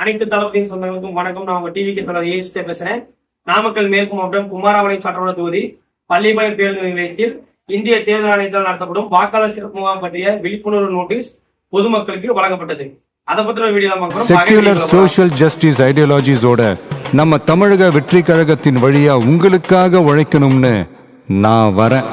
அனைத்து தளபதியின் சொந்தங்களுக்கும் வணக்கம். நான் உங்க டிவிக்கு தலைவர் ஏசிட்டே பேசுறேன். நாமக்கல் மேற்கு மாவட்டம் குமாரபாளையம் சட்டமன்ற தொகுதி பள்ளிப்பாளையம் பேருந்து நிலையத்தில் இந்திய தேர்தல் ஆணையத்தால் நடத்தப்படும் வாக்காளர் சிறப்பு முகாம் பற்றிய விழிப்புணர்வு நோட்டீஸ் பொதுமக்களுக்கு வழங்கப்பட்டது. அதை பத்தின வீடியோ தான் செக்யூலர் சோசியல் ஜஸ்டிஸ் ஐடியாலஜிஸோட நம்ம தமிழக வெற்றி கழகத்தின் வழியா உங்களுக்காக உழைக்கணும்னு நான் வரேன்.